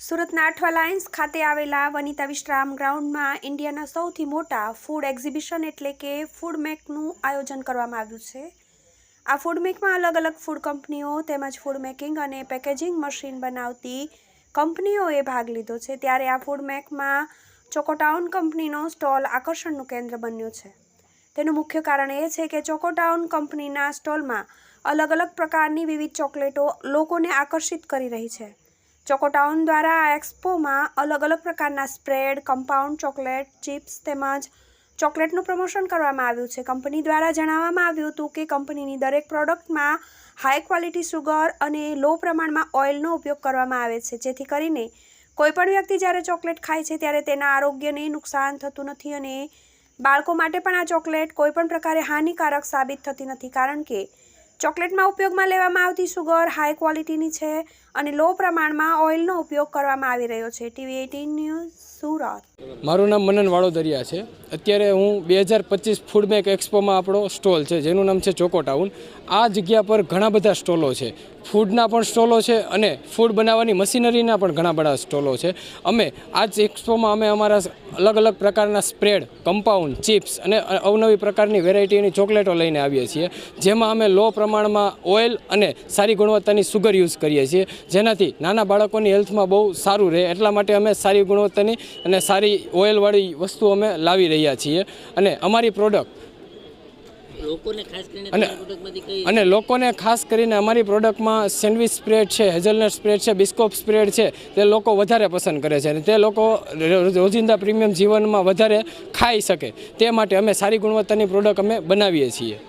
સુરતના અઠવા લાયન્સ ખાતે આવેલા વનિતા વિશ્રામ ગ્રાઉન્ડમાં ઇન્ડિયાના સૌથી મોટા ફૂડ એક્ઝિબિશન એટલે કે ફૂડ મેકનું આયોજન કરવામાં આવ્યું છે. આ ફૂડ મેકમાં અલગ અલગ ફૂડ કંપનીઓ તેમજ ફૂડ મેકિંગ અને પેકેજિંગ મશીન બનાવતી કંપનીઓએ ભાગ લીધો છે. ત્યારે આ ફૂડ મેકમાં ચોકોટાઉન કંપનીનો સ્ટોલ આકર્ષણનું કેન્દ્ર બન્યો છે. તેનું મુખ્ય કારણ એ છે કે ચોકોટાઉન કંપનીના સ્ટોલમાં અલગ અલગ પ્રકારની વિવિધ ચોકલેટો લોકોને આકર્ષિત કરી રહી છે. ચોકોટાઉન દ્વારા આ એક્સપોમાં અલગ અલગ પ્રકારના સ્પ્રેડ, કમ્પાઉન્ડ ચોકલેટ, ચિપ્સ તેમજ ચોકલેટનું પ્રમોશન કરવામાં આવ્યું છે. કંપની દ્વારા જણાવવામાં આવ્યું હતું કે કંપનીની દરેક પ્રોડક્ટમાં હાઈ ક્વોલિટી સુગર અને લો પ્રમાણમાં ઓઇલનો ઉપયોગ કરવામાં આવે છે. જેથી કરીને કોઈપણ વ્યક્તિ જ્યારે ચોકલેટ ખાય છે ત્યારે તેના આરોગ્યને નુકસાન થતું નથી અને બાળકો માટે પણ આ ચોકલેટ કોઈપણ પ્રકારે હાનિકારક સાબિત થતી નથી. કારણ કે ચોકલેટમાં ઉપયોગમાં લેવામાં આવતી સુગર હાઈ ક્વોલિટીની છે અને લો પ્રમાણમાં ઓઇલનો ઉપયોગ કરવામાં આવી રહ્યો છે. TV eighteen news, Surat. મારું નામ મનન વાડોદરિયા છે. અત્યારે હું બે હજાર પચીસ ફૂડમેક એક્સપોમાં આપણો સ્ટોલ છે, જેનું નામ છે ચોકો ટાઉન. આ જગ્યા પર ઘણા બધા સ્ટોલો છે. ફૂડના પણ સ્ટોલો છે અને ફૂડ બનાવવાની મશીનરીના પણ ઘણા બધા સ્ટોલો છે. અમે આ જ એક્સપોમાં અમે અમારા અલગ અલગ પ્રકારના સ્પ્રેડ, કમ્પાઉન્ડ, ચિપ્સ અને અવનવી પ્રકારની વેરાયટીની ચોકલેટો લઈને આવીએ છીએ. જેમાં અમે લો પ્રમાણમાં ઓઇલ અને સારી ગુણવત્તાની સુગર યુઝ કરીએ છીએ. જેનાથી નાના બાળકોની હેલ્થમાં બહુ સારું રહે. એટલા માટે અમે સારી ગુણવત્તાની અને સારી ઓઇલવાળી વસ્તુ અમે લાવી રહ્યા છીએ. અને અમારી પ્રોડક્ટ અને- અને લોકોને ખાસ કરીને અમારી પ્રોડક્ટમાં સેન્ડવિચ સ્પ્રેડ છે હેઝલનટ સ્પ્રેડ છે બિસ્કોપ સ્પ્રેડ છે તે લોકો વધારે પસંદ કરે છે અને તે લોકો રોજિંદા પ્રીમિયમ જીવનમાં વધારે ખાઈ શકે. તે માટે અમે સારી ગુણવત્તાની પ્રોડક્ટ અમે બનાવીએ છીએ.